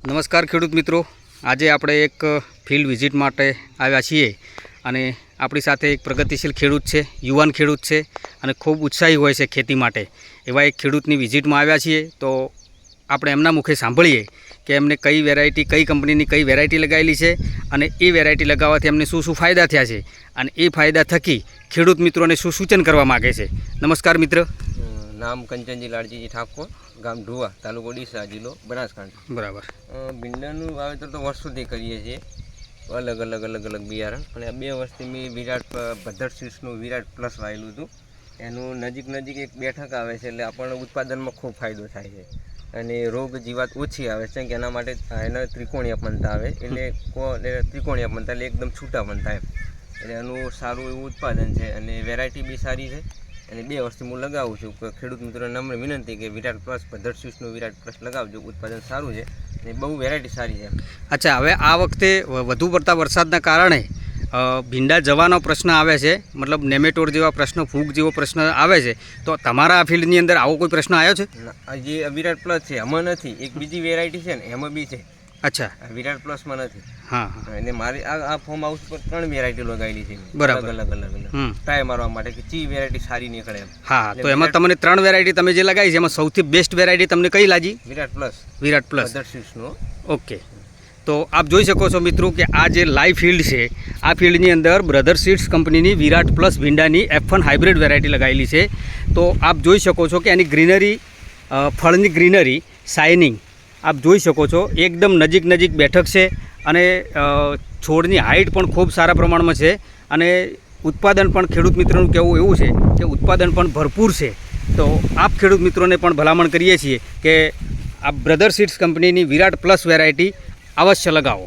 નમસ્કાર ખેડૂત મિત્રો. આજે આપણે એક ફિલ્ડ વિઝિટ માટે આવ્યા છીએ અને આપણી સાથે એક પ્રગતિશીલ ખેડૂત છે, યુવાન ખેડૂત છે અને ખૂબ ઉત્સાહી હોય છે ખેતી માટે. એવા એક ખેડૂતની વિઝિટમાં આવ્યા છીએ તો આપણે એમના મુખે સાંભળીએ કે એમને કઈ વેરાયટી કઈ કંપનીની કઈ વેરાયટી લગાવેલી છે અને એ વેરાયટી લગાવવાથી એમને શું શું ફાયદા થયા છે અને એ ફાયદા થકી ખેડૂત મિત્રોને શું સૂચન કરવા માગે છે. નમસ્કાર મિત્ર. નામ કંચનજી લાલજીજી ઠાકોર ગામ ઢુવા તાલુકો ડીસા જિલ્લો બનાસકાંઠા. બરાબર. ભીંડાનું વાવેતર તો વર્ષોથી કરીએ છીએ. અલગ અલગ અલગ અલગ બિયારણ. અને આ બે વર્ષથી મેં વિરાટ ભદ્દર સીડ્સનું વિરાટ પ્લસ વાવેલું હતું. એનું નજીક નજીક એક બેઠક આવે છે એટલે આપણને ઉત્પાદનમાં ખૂબ ફાયદો થાય છે. અને રોગ જીવાત ઓછી આવે છે કે એના માટે એના ત્રિકોણીય પંતા આવે. એટલે કો એટલે ત્રિકોણીય પંતા એટલે એકદમ છૂટા પંતા એમ. એટલે એનું સારું એવું ઉત્પાદન છે અને વેરાયટી બી સારી છે. અને બે વર્ષથી હું લગાવું છું. ખેડૂત મિત્રોને નમ્ર વિનંતી કે વિરાટ પ્લસ સીડ્સનું વિરાટ પ્લસ લગાવજો. ઉત્પાદન સારું છે અને બહુ વેરાયટી સારી છે. અચ્છા હવે આ વખતે વધુ પડતા વરસાદના કારણે ભીંડા જવાનો પ્રશ્ન આવે છે. મતલબ નેમેટોડ જેવા પ્રશ્ન ફૂગ જેવો પ્રશ્ન આવે છે. તો તમારા ફિલ્ડની અંદર આવો કોઈ પ્રશ્ન આવ્યો છે? જે વિરાટ પ્લસ છે એમાં નથી. એક બીજી વેરાયટી છે ને એમાં બી છે. અચ્છા. વિરાટ પ્લસમાં નથી. હા અને મારી આ આ ફોર્મ હાઉસ પર ત્રણ વેરાયટી લગાવેલી છે. બરાબર. અલગ અલગ અલગ ટ્રાય મારવા માટે કે ચી વેરાયટી સારી નીકળે હા તો એમાં તમને ત્રણ વેરાયટી તમે જે લગાવી છે એમાં સૌથી બેસ્ટ વેરાયટી તમને કઈ લાગી? વિરાટ પ્લસ. વિરાટ પ્લસ. સીડ્સનું ઓકે. તો આપ જોઈ શકો છો મિત્રો કે આ જે લાઈવ ફિલ્ડ છે આ ફિલ્ડની અંદર બ્રધર સીડ્સ કંપનીની વિરાટ પ્લસ ભીંડાની એફ વન હાઇબ્રિડ વેરાયટી લગાવેલી છે. તો આપ જોઈ શકો છો કે એની ગ્રીનરી ફળની ગ્રીનરી શાઇનિંગ આપ જોઈ શકો છો, એકદમ નજીક નજીક બેઠક છે અને છોડની હાઇટ પણ ખૂબ સારા પ્રમાણમાં છે અને ઉત્પાદન પણ ખેડૂત મિત્રોનું કહેવું એવું છે કે ઉત્પાદન પણ ભરપૂર છે. તો આપ ખેડૂત મિત્રોને પણ ભલામણ કરીએ છીએ કે આ બ્રધર સીડ્સ કંપનીની વિરાટ પ્લસ વેરાયટી અવશ્ય લગાવો.